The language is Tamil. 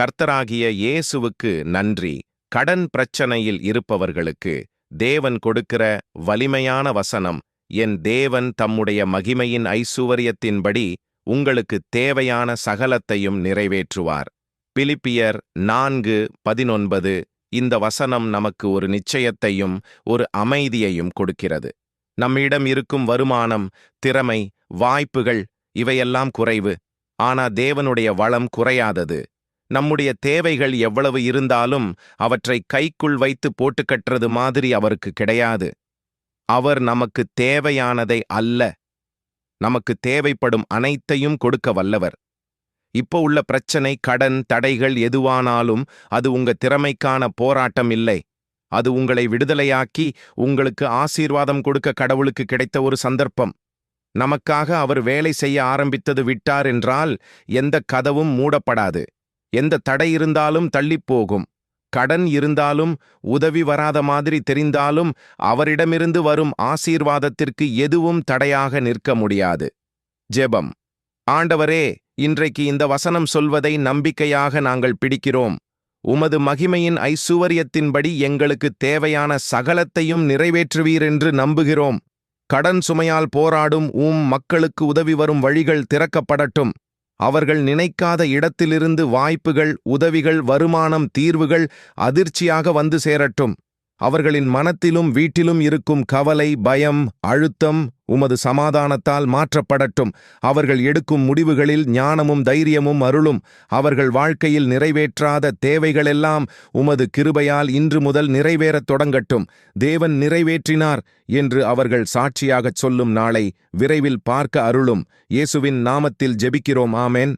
கர்த்தராகிய இயேசுவுக்கு நன்றி. கடன் பிரச்சனையில் இருப்பவர்களுக்கு தேவன் கொடுக்கிற வலிமையான வசனம் என் தேவன் தம்முடைய மகிமையின் ஐசுவரியத்தின்படி உங்களுக்கு தேவையான சகலத்தையும் நிறைவேற்றுவார். பிலிப்பியர் நான்கு பதினொன்பது இந்த வசனம் நமக்கு ஒரு நிச்சயத்தையும் ஒரு அமைதியையும் கொடுக்கிறது. நம்மிடம் இருக்கும் வருமானம் திறமை வாய்ப்புகள் இவையெல்லாம் குறைவு. ஆனா தேவனுடைய வளம் குறையாதது. நம்முடைய தேவைகள் எவ்வளவு இருந்தாலும் அவற்றை கைக்குள் வைத்து போட்டு கட்டுறது மாதிரி அவருக்கு கிடையாது. அவர் நமக்கு தேவையானதை அல்ல. நமக்கு தேவைப்படும் அனைத்தையும் கொடுக்க வல்லவர். இப்போ உள்ள பிரச்சனை கடன் தடைகள் எதுவானாலும் அது உங்க திறமைக்கான போராட்டம் இல்லை. அது உங்களை விடுதலையாக்கி உங்களுக்கு ஆசீர்வாதம் கொடுக்க கடவுளுக்கு கிடைத்த ஒரு சந்தர்ப்பம். நமக்காக அவர் வேலை செய்ய ஆரம்பித்தது விட்டார் என்றால் எந்த கதவும் மூடப்படாது. எந்த தடை இருந்தாலும் தள்ளிப்போகும். கடன் இருந்தாலும் உதவி வராத மாதிரி தெரிந்தாலும் அவரிடமிருந்து வரும் ஆசீர்வாதத்திற்கு எதுவும் தடையாக நிற்க முடியாது. ஜெபம். ஆண்டவரே இன்றைக்கு இந்த வசனம் சொல்வதை நம்பிக்கையாக நாங்கள் பிடிக்கிறோம். உமது மகிமையின் ஐசுவரியத்தின்படி எங்களுக்கு தேவையான சகலத்தையும் நிறைவேற்றுவீர் என்று நம்புகிறோம். கடன் சுமையால் போராடும் உம் மக்களுக்கு உதவி வரும் வழிகள் திறக்கப்படட்டும். அவர்கள் நினைக்காத இடத்திலிருந்து வாய்ப்புகள் உதவிகள் வருமானம் தீர்வுகள் அதிர்ச்சியாக வந்து சேரட்டும். அவர்களின் மனத்திலும் வீட்டிலும் இருக்கும் கவலை பயம் அழுத்தம் உமது சமாதானத்தால் மாற்றப்படட்டும். அவர்கள் எடுக்கும் முடிவுகளில் ஞானமும் தைரியமும் அருளும். அவர்கள் வாழ்க்கையில் நிறைவேற்றாத தேவைகளெல்லாம் உமது கிருபையால் இன்று முதல் நிறைவேறத் தொடங்கட்டும். தேவன் நிறைவேற்றினார் என்று அவர்கள் சாட்சியாகச் சொல்லும் நாளை விரைவில் பார்க்க அருளும். இயேசுவின் நாமத்தில் ஜெபிக்கிறோம். ஆமேன்.